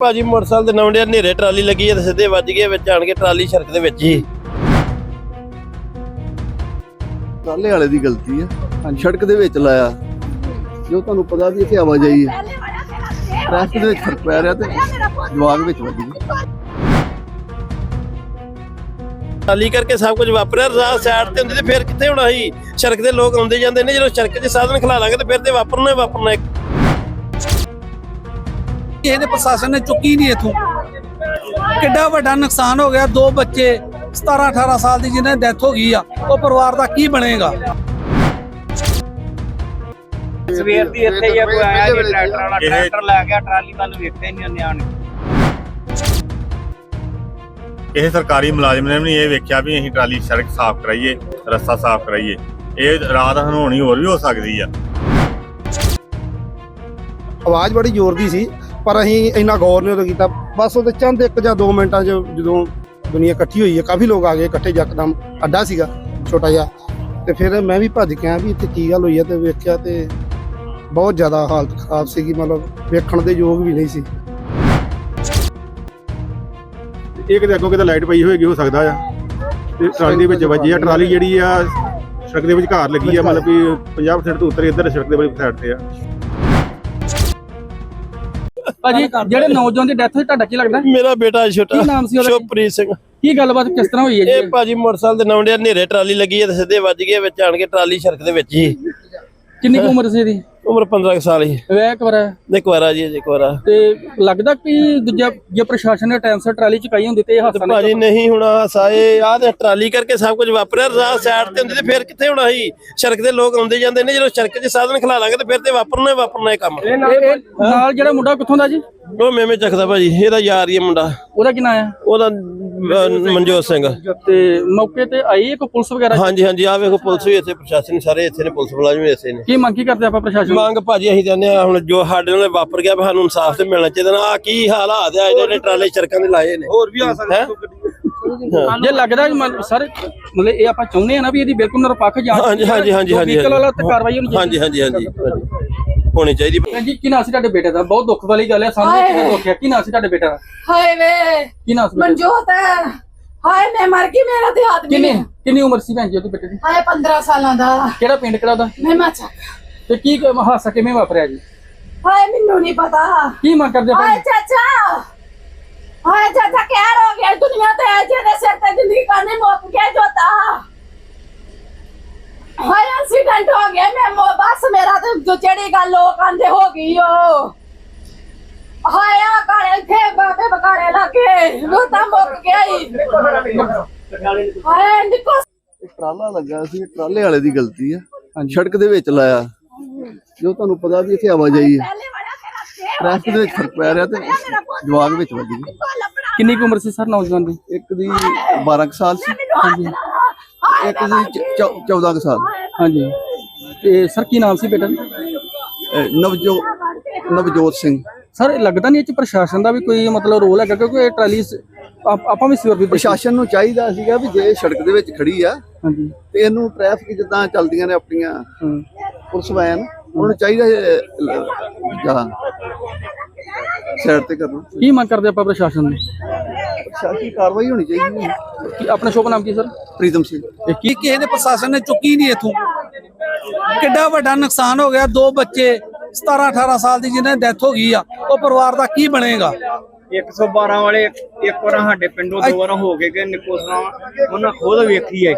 ਭਾਜੀ ਮੋਟਰਸਾਈਕਲ ਦੇ ਨਵੰਡਿਆ ਹਨੇਰੇ ਟਰਾਲੀ ਲੱਗੀ ਹੈ ਤੇ ਸਿੱਧੇ ਵੱਜ ਗਏ ਵਿੱਚ ਆਣ ਕੇ ਟਰਾਲੀ ਸੜਕ ਦੇ ਵਿੱਚ ਹੀ। ਟਰਾਲੇ ਵਾਲੇ ਦੀ ਗਲਤੀ ਹੈ। ਸੜਕ ਦੇ ਵਿੱਚ ਲਾਇਆ। ਜੋ ਤੁਹਾਨੂੰ ਪਤਾ ਵੀ ਇੱਥੇ ਆਵਾਜਾਈ ਹੈ। ਟ੍ਰੈਫਿਕ ਦੇ ਵਿੱਚ ਫ਼ਰਕ ਪੈ ਰਿਹਾ ਤੇ ਜਵਾਗ ਵਿੱਚ ਵੱਜ ਗਈ। ਟਰਾਲੀ ਕਰਕੇ ਸਭ ਕੁਝ ਵਾਪਰਿਆ ਰਾਹ ਸਾਈਡ ਤੇ ਹੁੰਦੀ ਤੇ ਫਿਰ ਕਿੱਥੇ ਹੋਣਾ ਸੀ? ਸੜਕ ਦੇ ਲੋਕ ਆਉਂਦੇ ਜਾਂਦੇ ਨੇ ਜਦੋਂ ਸੜਕ 'ਚ ਸਾਧਨ ਖਲਾ ਲਾਂਗੇ ਤੇ ਫਿਰ ਤੇ ਵਾਪਰਨਾ ਵਾਪਰਨਾ। ਕਿਸੇ ਨੇ ਪ੍ਰਸ਼ਾਸਨ ਨੇ ਚੁੱਕੀ ਨਹੀਂ ਇਥੋਂ। ਕਿੱਡਾ ਵੱਡਾ ਨੁਕਸਾਨ ਹੋ ਗਿਆ। ਦੋ ਬੱਚੇ 17 18 ਸਾਲ ਦੀ ਜਿਹਨਾਂ ਦੀ ਡੈਥ ਹੋ ਗਈ ਆ ਉਹ ਪਰਿਵਾਰ ਦਾ ਕੀ ਬਣੇਗਾ? ਸਵੇਰ ਦੀ ਇੱਥੇ ਹੀ ਆ, ਕੋਈ ਆਇਆ ਜੀ ਟਰੈਕਟਰ ਵਾਲਾ ਟਰੈਕਟਰ ਲੈ ਗਿਆ ਟਰਾਲੀ ਵੱਲ ਵੇਖਿਆ ਹੀ ਨਹੀਂ ਉਹਨੇ ਆਣ ਕਿਸੇ ਸਰਕਾਰੀ ਮੁਲਾਜ਼ਮ ਨੇ ਵੀ ਨਹੀਂ ਇਹ ਵੇਖਿਆ ਵੀ ਅਸੀਂ ਟਰਾਲੀ ਸੜਕ ਸਾਫ਼ ਕਰਾਈਏ ਰਸਤਾ ਸਾਫ਼ ਕਰਾਈਏ। ਇਹ ਰਾਤ ਹਨੋਣੀ ਹੋਰ ਵੀ ਹੋ ਸਕਦੀ ਆ। ਆਵਾਜ਼ ਬੜੀ ਜ਼ੋਰ ਦੀ ਸੀ। ਪਰ ਅਸੀਂ ਇੰਨਾ ਗੌਰ ਨਹੀਂ ਉਦੋਂ ਕੀਤਾ। ਬਸ ਉਹਦੇ ਚੰਦ ਇੱਕ ਜਾਂ 2 ਮਿੰਟਾਂ 'ਚ ਜਦੋਂ ਦੁਨੀਆ ਇਕੱਠੀ ਹੋਈ ਹੈ, ਕਾਫੀ ਲੋਕ ਆ ਗਏ, ਇਕੱਠੇ ਯਕਦਮ ਅੱਡਾ ਸੀਗਾ ਛੋਟਾ ਜਿਹਾ। ਤੇ ਫਿਰ ਮੈਂ ਵੀ ਭੱਜ ਕੇ ਆਇਆ ਵੀ ਇੱਥੇ ਕੀ ਗੱਲ ਹੋਈ ਹੈ ਤੇ ਵੇਖਿਆ ਤੇ ਬਹੁਤ ਜ਼ਿਆਦਾ ਹਾਲਤ ਖਰਾਬ ਸੀਗੀ, ਮਤਲਬ ਵੇਖਣ ਦੇ ਯੋਗ ਵੀ ਨਹੀਂ ਸੀ। ਇਹ ਕਿਤੇ ਅੱਗੋਂ ਕਿਤੇ ਲਾਈਟ ਪਈ ਹੋਏਗੀ, ਹੋ ਸਕਦਾ ਆ। ਤੇ ਟਰਾਲੀ ਦੇ ਵਿੱਚ ਵੱਜੀ ਆ, ਟਰਾਲੀ ਜਿਹੜੀ ਆ, ਸੜਕ ਦੇ ਵਿੱਚ ਘਾਰ ਲੱਗੀ ਆ, ਮਤਲਬ ਵੀ 50% ਤੋਂ ਉੱਤਰ ਇੱਧਰ ਸੜਕ ਦੇ ਵਾਲੀ ਸਾਈਡ ਤੇ ਆ। ਭਾਜੀ ਜਿਹੜੇ ਨੌਜਵਾਨ ਦੀ ਡੈਥ ਹੋਈ ਤੁਹਾਡਾ ਕੀ ਲੱਗਦਾ? ਮੇਰਾ ਬੇਟਾ ਛੋਟਾ। ਕੀ ਨਾਮ ਸੀ ਉਹਦਾ? ਸ਼ੁਭਪ੍ਰੀਤ ਸਿੰਘ। ਕੀ ਗੱਲਬਾਤ ਕਿਸ ਤਰ੍ਹਾਂ ਹੋਈ ਹੈ ਇਹ ਜੀ ਭਾਜੀ ਮੋਟਰਸਾਈਕਲ ਦੇ ਨਵੰਡਿਆ ਹਨੇਰੇ ਟਰਾਲੀ ਲੱਗੀ ਹੈ ਤੇ ਸਿੱਧੇ ਵੱਜ ਗਏ ਵਿੱਚ ਆਣ ਕੇ ਟਰਾਲੀ ਸੜਕ ਦੇ ਵਿੱਚ ਹੀ। ਕਿੰਨੀ ਕੁ ਉਮਰ ਸੀ ਇਹਦੀ? ਉਮਰ 15 ਕੁ ਸਾਲ ਹੀ। ਵਿਆਹ ਕਰਾ ਦੇ ਕੁਆਰਾ ਜੀ ਅਜੇ ਕੁਆਰਾ ਤੇ ਲੱਗਦਾ ਕਿ ਦੂਜਾ ਜੇ ਪ੍ਰਸ਼ਾਸਨ ਨੇ ਟਾਈਮ ਸਿਰ ਟਰਾਲੀ ਚੁਕਾਈ ਹੁੰਦੀ ਤੇ ਇਹ ਹਾਦਸਾ ਨਾ ਭਾਜੀ ਨਹੀਂ ਹੋਣਾ ਸਾਏ ਆਹ ਤੇ ਟਰਾਲੀ ਕਰਕੇ ਸਭ ਕੁਝ ਵਾਪਰਿਆ ਰਾਹ ਸਾਈਡ ਤੇ ਹੁੰਦੀ ਤੇ ਫਿਰ ਕਿੱਥੇ ਹੋਣਾ ਸੀ? ਸੜਕ ਦੇ ਲੋਕ ਆਉਂਦੇ ਜਾਂਦੇ ਨੇ ਜਦੋਂ ਸੜਕ 'ਚ ਸਾਧਨ ਖਲਾ ਲਾਂਗੇ ਤੇ ਫਿਰ ਤੇ ਵਾਪਰਨਾ ਹੀ ਵਾਪਰਨਾ ਇਹ ਕੰਮ। ਇਹ ਨਾਲ ਜਿਹੜਾ ਮੁੰਡਾ ਕਿੱਥੋਂ ਦਾ ਜੀ? ਉਹ ਮੇਵੇਂ ਚੱਕਦਾ ਭਾਜੀ ਇਹਦਾ ਯਾਰ ਹੀ ਹੈ ਮੁੰਡਾ। ਉਹਦਾ ਕੀ ਨਾਂ ਆ ਉਹਦਾ ਅਹ, ਮਨਜੋਤ ਸਿੰਘ। ਤੇ ਮੌਕੇ ਤੇ ਆਈ ਇੱਕ ਪੁਲਿਸ ਵਗੈਰਾ? ਹਾਂਜੀ ਹਾਂਜੀ ਆ ਵੇਖੋ ਪੁਲਿਸ ਵੀ ਇੱਥੇ ਪ੍ਰਸ਼ਾਸਨ ਸਾਰੇ ਇੱਥੇ ਨੇ ਪੁਲਿਸ ਮੁਲਾਜ਼ਮ ਵੀ ਇੱਥੇ ਨੇ। ਕੀ ਮੰਗ ਕੀ ਕਰਦੇ ਆਪਾਂ ਪ੍ਰਸ਼ਾਸਨ? ਮੰਗ ਭਾਜੀ ਅਸੀਂ ਕਹਿੰਦੇ ਆ ਹੁਣ ਜੋ ਸਾਡੇ ਨਾਲ ਵਾਪਰ ਗਿਆ ਵੀ ਸਾਨੂੰ ਇਨਸਾਫ ਤੇ ਮਿਲਣਾ ਚਾਹੀਦਾ ਨਾ। ਆ ਕੀ ਹਾਲਾਤ ਆ ਜਿਹੜੇ ਟਰਾਲੇ ਚਰਕਾਂ ਦੇ ਲਾਏ ਨੇ। ਹੋਰ ਵੀ ਆ ਸਕਦੇ ਜੇ ਲੱਗਦਾ ਜੀ ਸਰ ਮਤਲਬ ਇਹ ਆਪਾਂ ਚਾਹੁੰਦੇ ਆ ਨਾ ਵੀ ਇਹਦੀ ਬਿਲਕੁਲ ਨਿਰਪੱਖ ਜਾਂਚ ਹਾਂਜੀ ਹਾਂਜੀ ਹਾਂਜੀ ਹਾਂਜੀ ਵਹੀਕਲ ਵਾਲਾ ਤੇ ਕਾਰਵਾਈ ਹੋਣੀ ਹਾਂਜੀ ਹਾਂਜੀ ਹਾਂਜੀ ਹਾਂਜੀ। ਹੋਣੀ ਚਾਹੀਦੀ। ਭੈਣ ਜੀ ਕੀ ਨਾਂ ਸੀ ਤੁਹਾਡੇ ਬੇਟੇ ਦਾ? ਬਹੁਤ ਦੁੱਖ ਵਾਲੀ ਗੱਲ ਹੈ ਸਾਨੂੰ ਵੀ ਕਿਹਨੇ ਦੁੱਖ ਹੈ। ਕੀ ਨਾਂ ਸੀ ਤੁਹਾਡੇ ਬੇਟੇ ਦਾ? ਹਾਏ ਵੇ ਕੀ ਨਾਂ ਸੀ ਬੇਟੇ ਦਾ? ਮਨਜੋਤ ਹਾਏ ਮੈਂ ਮਰ ਗਈ ਮੇਰਾ ਤੇ ਆਦਮੀ ਕਿੰਨੀ ਕਿੰਨੀ ਉਮਰ ਸੀ ਭੈਣ ਜੀ ਉਹਦੇ ਬੇਟੇ ਦੀ? ਹਾਏ 15 ਸਾਲਾਂ ਦਾ। ਕਿਹੜਾ ਪਿੰਡ ਕਿਹੜਾ ਉਹਦਾ? ਮੈਂ ਮਚਾ ਤੇ ਕੀ ਕ- ਹਾਦਸਾ ਕਿਵੇਂ ਵਾਪਰਿਆ ਜੀ? ਹਾਏ ਮੈਨੂੰ ਨਹੀਂ ਪਤਾ। ਕੀ ਮੰਗ ਕਰਦੇ ਆਪਾਂ ਹਾਏ ਚਾਚਾ। ਹਾਏ ਚਾਚਾ ਕਹਿ ਹੋ ਗਿਆ? ਦੁਨੀਆ ਤੇ ਜਿਹਦੇ ਸਿਰ ਤੇ ਜ਼ਿੰਦਗੀ ਕਰਨੀ ਮੁੱਕ ਗਿਆ ਜੋਤਾ? ਹਾਏ ਐਕਸੀਡੈਂਟ ਹੋ ਗਿਆ ਮੈਂ ਮੇਰਾ ਤੇ ਜੋ ਜਿਹੜੀ ਗੱਲ ਲੋਕ ਆਂਦੇ ਹੋ ਗਈ ਓ ਹਾਏ ਆ ਕਾਲੇ ਇੱਥੇ ਬਾਬੇ ਬਕਾਲੇ ਲੱਗੇ ਉਹ ਤਾਂ ਮੁੱਕ ਗਿਆ ਹੀ ਹਾਏ ਨਿਕੋ ਟਰਾਲਾ ਲੱਗਾ ਸੀ ਟਰਾਲੇ ਵਾਲੇ ਦੀ ਗਲਤੀ ਹੈ ਸੜਕ ਦੇ ਵਿੱਚ ਲਾਇਆ। ਜੋ ਤੁਹਾਨੂੰ ਪਤਾ ਵੀ ਇੱਥੇ ਆਵਾਜਾਈ ਹੈ ਟ੍ਰੈਫਿਕ ਦੇ ਵਿੱਚ ਫ਼ਰਕ ਪੈ ਰਿਹਾ ਤੇ ਜਵਾਗ ਵਿੱਚ ਵੱਜ ਗਈ। ਕਿੰਨੀ ਕੁ ਉਮਰ ਸੀ ਸਰ ਨੌਜਵਾਨ ਦੀ? ਇੱਕ ਦੀ 12 ਕੁ ਸਾਲ ਸੀ। ਲਾ। ਇੱਕ ਦੀ 14 ਕੁ ਸਾਲ। ਹਾਂਜੀ। ਤੇ ਸਰ ਕੀ ਨਾਮ ਸੀ ਬੇਟਾ ਅਹ ਨਵਜੋ ਨਵਜੋਤ ਸਿੰਘ। ਸਰ ਇਹ ਲੱਗਦਾ ਨਹੀਂ ਇਹ ਚ ਪ੍ਰਸ਼ਾਸਨ ਦਾ ਵੀ ਕੋਈ ਮਤਲਬ ਰੋਲ ਹੈਗਾ ਕਿਉਂਕਿ ਇਹ ਟਰਾਲੀ ਸ- ਆਪ- ਆਪਾਂ ਵੀ ਸਿਰ ਵੀ ਦੇਖੀ। ਪ੍ਰਸ਼ਾਸਨ ਨੂੰ ਚਾਹੀਦਾ ਸੀਗਾ ਵੀ ਜੇ ਸੜਕ ਦੇ ਵਿੱਚ ਖੜੀ ਆ ਹਾਂਜੀ। ਤੇ ਇਹਨੂੰ ਟ੍ਰੈਫਿਕ ਜਿੱਦਾਂ ਚੱਲਦੀਆਂ ਨੇ ਆਪਣੀਆਂ ਹਮ। ਪੁਲਿਸ ਵੈਨ ਉਹਨਾਂ ਨੂੰ ਚਾਹੀਦਾ ਜਾਂ ਸਾਈਡ ਤੇ ਕਰਨਾ। ਕੀ ਮੰਗ ਕਰਦੇ ਆਪਾਂ ਪ੍ਰਸ਼ਾਸਨ ਨੂੰ? ਪ੍ਰਸ਼ਾਸਨੀ ਕਾਰਵਾਈ ਹੋਣੀ ਚਾਹੀਦੀ ਹੈ। ਕੀ ਆਪਣਾ ਸ਼ੁਭ ਨਾਮ ਕੀ ਸਰ? ਪ੍ਰੀਤਮ ਸਿੰਘ। ਇਹ ਕੀ ਕਿਸੇ ਨੇ ਪ੍ਰਸ਼ਾਸਨ ਨੇ ਚੁੱਕੀ ਨਹੀਂ ਇਥੋਂ। ਕਿੱਡਾ ਵੱਡਾ ਨੁਕਸਾਨ ਹੋ ਗਿਆ। ਦੋ ਬੱਚੇ 17 18 ਸਾਲ ਦੀ ਜਿਹਨਾਂ ਦੀ ਡੈਥ ਹੋ ਗਈ ਆ ਉਹ ਪਰਿਵਾਰ ਦਾ ਕੀ ਬਣੇਗਾ? 112 ਵਾਲੇ ਇੱਕ ਵਾਰ ਸਾਡੇ ਪਿੰਡੋਂ ਦੋ ਵਾਰ ਹੋ ਕੇ ਗਏ ਨਿਕੋਸਰਾ ਉਹਨਾਂ ਖੁਦ ਵੇਖੀ ਹੈ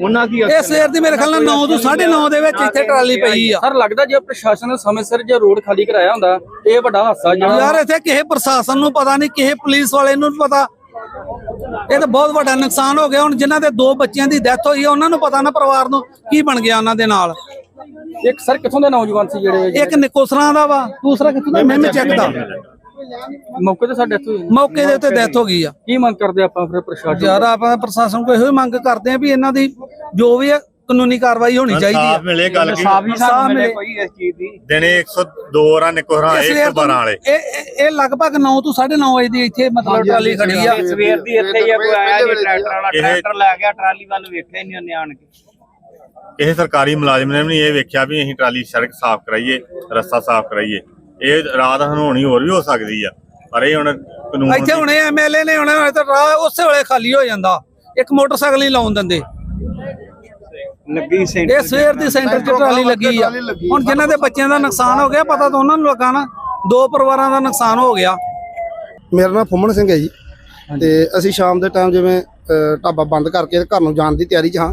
ਉਹਨਾਂ ਕੀ ਇਹ ਸਵੇਰ ਦੀ ਮੇਰੇ ਖਿਆਲ ਨਾਲ 9 ਤੋਂ 9:30 ਦੇ ਵਿੱਚ ਇੱਥੇ ਟਰਾਲੀ ਪਈ ਆ। ਸਰ ਲੱਗਦਾ ਜੇ ਪ੍ਰਸ਼ਾਸਨ ਨੇ ਸਮੇਂ ਸਿਰ ਜੇ ਰੋਡ ਖਾਲੀ ਕਰਾਇਆ ਹੁੰਦਾ ਇਹ ਵੱਡਾ ਹਾਦਸਾ ਯਾਰ ਇੱਥੇ ਕਿਸੇ ਪ੍ਰਸ਼ਾਸਨ ਨੂੰ ਪਤਾ ਨਹੀਂ ਕਿਸੇ ਪੁਲਿਸ ਵਾਲੇ ਨੂੰ ਪਤਾ। ਇਹ ਤਾਂ ਬਹੁਤ ਵੱਡਾ ਨੁਕਸਾਨ ਹੋ ਗਿਆ। ਹੁਣ ਜਿਨ੍ਹਾਂ ਦੇ ਦੋ ਬੱਚਿਆਂ ਦੀ ਡੈਥ ਹੋਈ ਆ ਉਹਨਾਂ ਨੂੰ ਪਤਾ ਨਾ ਪਰਿਵਾਰ ਨੂੰ ਕੀ ਬਣ ਗਿਆ ਉਹਨਾਂ ਦੇ ਨਾਲ। ਇੱਕ ਸਰ ਕਿੱਥੋਂ ਦੇ ਨੌਜਵਾਨ ਸੀ ਜਿਹੜੇ ਇੱਕ ਨਿਕੋਸਰਾਂ ਦਾ ਵਾ। ਦੂਸਰਾ ਕਿੱਥੋਂ ਦਾ? ਮੈਂ ਚੈੱਕ ਦਾ। ਮੌਕੇ ਤੇ ਸਾਡੇ ਹੋਈ। ਮੌਕੇ ਦੇ ਉੱਤੇ ਡੈਥ ਹੋ ਗਈ ਆ। ਕੀ ਮੰਗ ਕਰਦੇ ਆਪਾਂ ਫਿਰ ਪ੍ਰਸ਼ਾਸਨ ਯਾਰ ਆਪਾਂ ਪ੍ਰਸ਼ਾਸਨ ਕੋਲ ਇਹੋ ਹੀ ਮੰਗ ਕਰਦੇ ਆ ਵੀ ਇਹਨਾਂ ਦੀ ਜੋ ਵੀ ਹੈ ਕਾਨੂੰਨੀ ਕਾਰਵਾਈ ਹੋਣੀ ਚਾਹੀਦੀ ਹੈ ਮਿਲੇ ਗੱਲ ਕੀ? ਸਾਫ਼ ਹੀ ਸਾਫ਼ ਸਾਫ਼ ਮਿਲੇ। ਕੋਈ ਇਸ ਚੀਜ਼ ਦੀ। ਦਿਨੇ 102 ਰਾਂ ਨਿਕੋਹਰਾਂ ਇਹ ਸਵੇਰ 112 ਵਾਲੇ। ਇਹ ਇਹ- ਲਗਭਗ 9 ਤੋਂ 9:30 ਵਜੇ ਦੀ ਇੱਥੇ ਮਤਲਬ ਟਰਾਲੀ ਖੜੀ ਆ। ਸਵੇਰ ਦੀ ਇੱਥੇ ਹੀ ਆ, ਕੋਈ ਆਇਆ ਜੀ ਟਰੈਕਟਰ ਵਾਲਾ ਟਰੈਕਟਰ ਲੈ ਗਿਆ ਟਰਾਲੀ ਵੱਲ ਵੇਖਿਆ ਨਹੀਂ ਉਹਨੇ ਆਣ ਕੇ। ਕਿਸੇ ਸਰਕਾਰੀ ਮੁਲਾਜ਼ਮ ਨੇ ਵੀ ਨਹੀਂ ਇਹ ਵੇਖਿਆ ਵੀ ਅਸੀਂ ਟਰਾਲੀ ਸੜਕ ਸਾਫ਼ ਕਰਾਈਏ ਰਸਤਾ ਸਾਫ਼ ਕਰਾਈਏ। ਇਹ ਰਾਤ ਹਨੋਣੀ ਹੋਰ ਵੀ ਹੋ ਸਕਦੀ ਆ ਪਰ ਇਹ ਹੁਣ ਕਾਨੂੰਨ ਇੱਥੇ ਹੁਣੇ ਐਮਐਲਏ ਨੇ ਹੁਣੇ ਤਾਂ ਰਾਹ ਉਸੇ ਵੇਲੇ ਖਾਲੀ ਹੋ ਜਾਂਦਾ ਇੱਕ ਮੋਟਰਸਾਈਕਲ ਹੀ ਲਾਉਣ ਦਿੰਦੇ। ਲੱਗੀ ਸੈਂਟਰ ਇਹ ਸਵੇਰ ਦੀ ਸੈਂਟਰ 'ਚ ਟਰਾਲੀ ਲੱਗੀ ਆ। ਹੁਣ ਜਿਨ੍ਹਾਂ ਦੇ ਬੱਚਿਆਂ ਦਾ ਨੁਕਸਾਨ ਹੋ ਗਿਆ ਪਤਾ ਤਾਂ ਉਹਨਾਂ ਨੂੰ ਲੱਗਾ ਨਾ ਦੋ ਪਰਿਵਾਰਾਂ ਦਾ ਨੁਕਸਾਨ ਹੋ ਗਿਆ। ਮੇਰਾ ਨਾਮ ਫੁੰਮਣ ਸਿੰਘ ਹੈ ਜੀ। ਤੇ ਅਸੀਂ ਸ਼ਾਮ ਦੇ ਟਾਈਮ ਜਿਵੇਂ ਢਾਬਾ ਬੰਦ ਕਰਕੇ ਘਰ ਨੂੰ ਜਾਣ ਦੀ ਤਿਆਰੀ 'ਚ ਹਾਂ।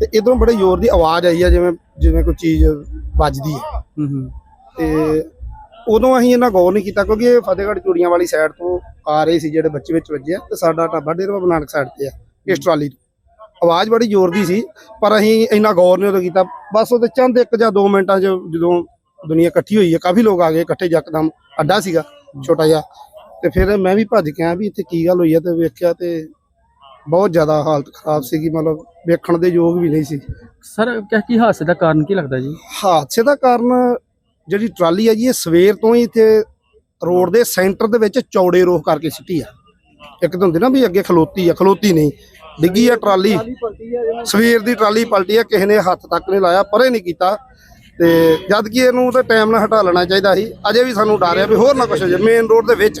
ਤੇ ਇਧਰੋਂ ਬੜੇ ਜ਼ੋਰ ਦੀ ਆਵਾਜ਼ ਆਈ ਆ ਜਿਵੇਂ ਜਿਵੇਂ ਕੋਈ ਚੀਜ਼ ਵੱਜਦੀ ਹੈ ਤੇ ਉਦੋਂ ਅਸੀਂ ਇਹਨਾਂ ਗੌਰ ਨਹੀਂ ਕੀਤਾ ਕਿਉਂਕਿ ਇਹ ਫਤਿਹਗੜ੍ਹ ਚੂੜੀਆਂ ਵਾਲੀ ਸਾਈਡ ਤੋਂ ਆ ਰਹੇ ਸੀ ਜਿਹੜੇ ਬੱਚੇ ਵਿੱਚ ਵੱਜੇ ਆ ਤੇ ਸਾਡਾ ਢਾਬਾ ਡੇਰਾ ਬਾਬਾ ਨਾਨਕ ਸਾਈਡ ਤੇ ਆ ਇਸ ਟਰਾਲੀ ਤੋਂ। ਆਵਾਜ਼ ਬੜੀ ਜ਼ੋਰ ਦੀ ਸੀ ਪਰ ਅਸੀਂ ਇੰਨਾ ਗੌਰ ਨਹੀਂ ਉਦੋਂ ਕੀਤਾ। ਬਸ ਉਹਦੇ ਚੰਦ ਇੱਕ ਜਾਂ 2 ਮਿੰਟਾਂ 'ਚ ਜਦੋਂ ਦੁਨੀਆ ਇਕੱਠੀ ਹੋਈ ਹੈ ਕਾਫੀ ਲੋਕ ਆ ਗਏ ਇਕੱਠੇ ਯਕਦਮ ਅੱਡਾ ਸੀਗਾ ਛੋਟਾ ਜਿਹਾ। ਤੇ ਫਿਰ ਮੈਂ ਵੀ ਭੱਜ ਕੇ ਆਇਆ ਵੀ ਇੱਥੇ ਕੀ ਗੱਲ ਹੋਈ ਹੈ ਤੇ ਵੇਖਿਆ ਤੇ ਬਹੁਤ ਜ਼ਿਆਦਾ ਹਾਲਤ ਖਰਾਬ ਸੀਗੀ ਮਤਲਬ ਵੇਖਣ ਦੇ ਯੋਗ ਵੀ ਨਹੀਂ ਸੀ। ਸਰ ਕੀ ਹਾਦਸੇ ਦਾ ਕਾਰਨ ਕੀ ਲੱਗਦਾ ਜੀ? ਹਾਦਸੇ ਦਾ ਕਾਰਨ ਜਿਹੜੀ ਟਰਾਲੀ ਹੈ ਜੀ ਇਹ ਸਵੇਰ ਤੋਂ ਹੀ ਇੱਥੇ ਰੋਡ ਦੇ ਸੈਂਟਰ ਦੇ ਵਿੱਚ ਚੌੜੇ ਰੋਹ ਕਰਕੇ ਸਿੱਟੀ ਆ। ਇੱਕ ਤਾਂ ਹੁੰਦੀ ਨਾ ਵੀ ਅੱਗੇ ਖਲੋਤੀ ਆ ਖਲੋਤੀ ਨਹੀਂ। ਡਿੱਗੀ ਆ ਟਰਾਲੀ। ਸਵੇਰ ਦੀ ਟਰਾਲੀ ਪਲਟੀ ਆ ਕਿਸੇ ਨੇ ਹੱਥ ਤੱਕ ਨਹੀਂ ਲਾਇਆ ਪਰੇ ਨਹੀਂ ਕੀਤਾ। ਤੇ ਜਦ ਕਿ ਇਹਨੂੰ ਤਾਂ ਟਾਈਮ ਨਾਲ ਹਟਾ ਲੈਣਾ ਚਾਹੀਦਾ ਸੀ। ਅਜੇ ਵੀ ਸਾਨੂੰ ਡਰ ਆ ਵੀ ਹੋਰ ਨਾ ਕੁਛ ਹੋ ਜਾਏ ਮੇਨ ਰੋਡ ਦੇ ਵਿੱਚ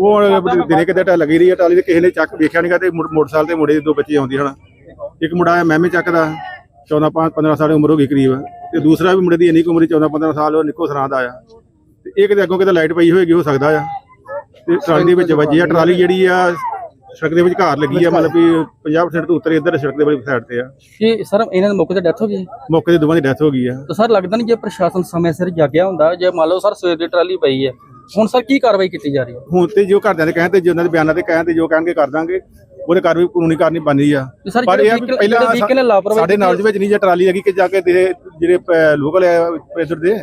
ਉਹ ਦਿਨੇ ਕਿਤੇ ਟਾ ਲੱਗੀ ਰਹੀ ਆ ਟਰਾਲੀ ਤੇ ਕਿਸੇ ਨੇ ਚੱਕ ਵੇਖਿਆ ਨਹੀਂਗਾ ਤੇ ਮੁੜ- ਮੋਟਰਸਾਈਕਲ ਤੇ ਮੁੰਡੇ ਦੇ ਦੋ ਬੱਚੇ ਆਉਂਦੇ ਹਨ। ਇੱਕ ਮੁੰਡਾ ਆ ਮਹਿਮੇ ਚੱਕ ਦਾ 14 15 ਸਾਲ ਦੀ ਉਮਰ ਹੋ ਗਈ ਕਰੀਬ। ਤੇ ਦੂਸਰਾ ਵੀ ਮੁੰਡੇ ਦੀ ਇੰਨੀ ਕੁ ਉਮਰ 14 15 ਸਾਲ ਉਹ ਨਿੱਕੋ ਸਰਾਂ ਦਾ ਆ। ਤੇ ਇਹ ਕਿਤੇ ਅੱਗੋਂ ਕਿਤੇ ਲਾਈਟ ਪਈ ਹੋਏਗੀ ਹੋ ਸਕਦਾ ਆ। ਤੇ ਟਰਾਲੀ ਦੇ ਵਿੱਚ ਵੱਜੀ ਆ ਟਰਾਲੀ ਜਿਹੜੀ ਆ ਸੜਕ ਦੇ ਵਿੱਚ ਘਾਰ ਲੱਗੀ ਆ ਮਤਲਬ ਵੀ 50% ਤੋਂ ਉੱਤਰ ਇੱਧਰ ਸੜਕ ਦੇ ਵਾਲੀ ਸਾਈਡ ਤੇ ਆ। ਕਿ ਸਰ ਇਹਨਾਂ ਦੇ ਮੌਕੇ ਤੇ ਡੈਥ ਹੋ ਗਈ? ਮੌਕੇ ਤੇ ਦੋਵਾਂ ਦੀ ਡੈਥ ਹੋ ਗਈ ਆ। ਤਾਂ ਸਰ ਲੱਗਦਾ ਨਹੀਂ ਜੇ ਪ੍ਰਸ਼ਾਸਨ ਸਮੇਂ ਸਿਰ ਜਾਗਿਆ ਹੁੰਦਾ ਜੇ ਮੰਨ ਲਓ ਸਰ ਸਵੇਰ ਦੀ ਟਰਾਲੀ ਪਈ ਹੈ ਹੁਣ ਸਰ ਕੀ ਕਾਰਵਾਈ ਕੀਤੀ ਜਾ ਰਹੀ ਹੈ? ਹੁਣ ਤੇ ਜੋ ਘਰਦਿਆਂ ਦੇ ਕਹਿਣ ਤੇ ਜੋ ਉਹਨਾਂ ਦੇ ਬਿਆਨਾਂ ਤੇ ਕਹਿਣ ਤੇ ਜੋ ਕਹਿਣਗੇ ਕਰ ਦਾਂਗੇ। ਉਹਦੇ ਕਾਰਵਾਈ ਕਾਨੂੰਨੀ ਕਾਰਨੀ ਬਣਨੀ ਆ। ਤੇ ਸਰ ਪਰ ਇਹ ਆ ਵੀ ਪਹਿਲਾਂ ਸਾਡੇ ਨਾਲ ਵਿੱਚ ਨਹੀਂ ਜੇ ਟਰਾਲੀ ਲੱਗੀ ਕਿ ਜਾ ਕੇ ਤੇਰੇ ਜਿਹੜੇ ਲੋਕਲ ਪ੍ਰੈਸ਼ਰ ਦੇ।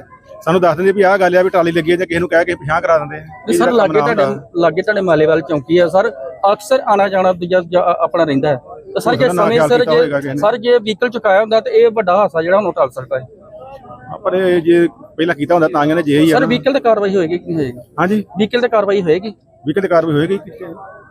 ਸਾਨੂੰ ਦੱਸ ਦਿੰਦੇ ਵੀ ਆਹ ਗੱਲ ਆ ਵੀ ਟਰਾਲੀ ਲੱਗੀ ਆ ਜਾਂ ਕਿਸੇ ਨੂੰ ਕਹਿ ਕੇ ਪਿਛਾਂ ਕਰਾ ਦਿੰਦੇ। ਤੇ ਸਰ ਲਾਗੇ ਤੁਹਾਡੇ ਲਾਗੇ ਤੁਹਾਡੇ ਮਾਲੇਵਾਲ ਚੌਂਕੀ ਆ ਸਰ। ਅਕਸਰ ਆਣਾ ਜਾਣਾ ਆਪਣਾ ਰਹਿੰਦਾ ਹੈ। ਤਾਂ ਸਰ ਜੇ ਸਮੇਂ ਸਿਰ ਜੇ। ਸਰ ਜੇ ਵਹੀਕਲ ਚੁਕਾਇਆ ਹੁੰਦਾ ਤੇ ਇਹ ਵੱਡਾ ਹਾਦਸਾ ਜਿਹੜਾ ਉਹਨੂੰ ਟਲ ਸਕਦਾ ਹੈ। ਪਰ ਇਹ ਜੇ ਪਹਿਲਾਂ ਕੀਤਾ ਹੁੰਦਾ ਤਾਂ ਇਹਨੇ ਜੇ ਹੀ ਸਰ। ਵਹੀਕਲ ਤੇ ਕਾਰਵਾਈ ਹੋਏਗੀ ਕਿ ਹੋਏਗੀ? ਹਾਂਜੀ। ਵਹੀਕਲ ਤੇ ਕਾਰਵਾਈ ਹੋਏਗੀ? ਵੀ ਕਿਤੇ ਕਾਰਵਾਈ ਹੋਏਗੀ।